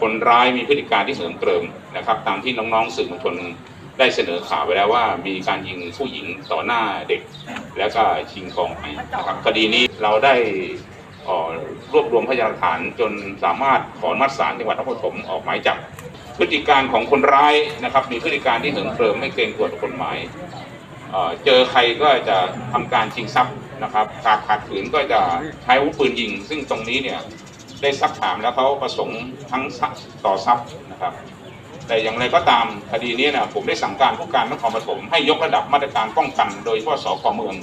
คนร้ายมีพฤติการที่เสริมเติมนะครับ ตามที่น้องๆสื่อมวลชนได้เสนอข่าวไปแล้วว่ามีการยิงผู้หญิงต่อหน้าเด็ก แล้วก็ชิงทองไปนะครับคดีนี้เราได้ออรวบรวมพยานหลักฐานจนสามารถขอมัดศาลจังหวัดนครปฐมออกหมายจับพฤติการของคนร้ายนะครับ มีพฤติการที่เหิมเกริมไม่เกรงกลัวกฎหมายเจอใครก็จะทำการชิงทรัพย์นะครับขาดขาดขืนก็จะใช้อาวุธปืนยิง ซึ่งตรงนี้เนี่ย ได้ซักถามแล้วเขาประสงค์ทั้งทรัพย์ต่อทรัพย์นะครับ แต่อย่างไรก็ตามคดีนี้นะผมได้สั่งการผู้การนครปฐมให้ยกระดับมาตรการป้องกัน โดยเฉพาะสพเมือง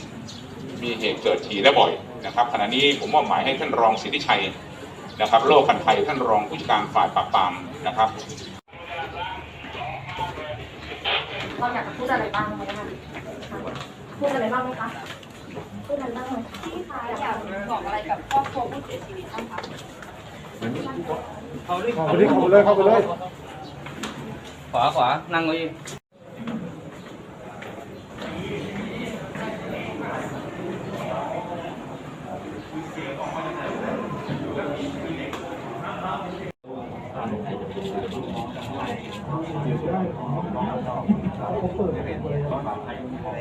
มีเหตุเกิดทีและบ่อยนะครับขณะนี้ผมมอบหมายให้ท่านรองสิทธิชัยนะครับ โลกพันไทยท่านรองผู้จัดการฝ่ายปราบปรามนะครับเราอยากจะพูดอะไรบ้างไหมคะพูดอะไรบ้างไหมคะพูดอะไรบ้างไหมพี่คะอยากบอกอะไรกับครอบครัวผู้เสียชีวิตบ้างคะ เข้าไปดิเข้าไปเลยเข้าไปเลย ขวาขวานั่งเก้าอี้มันคือข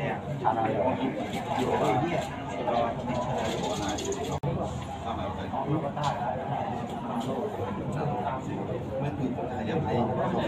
ยั nhận thấy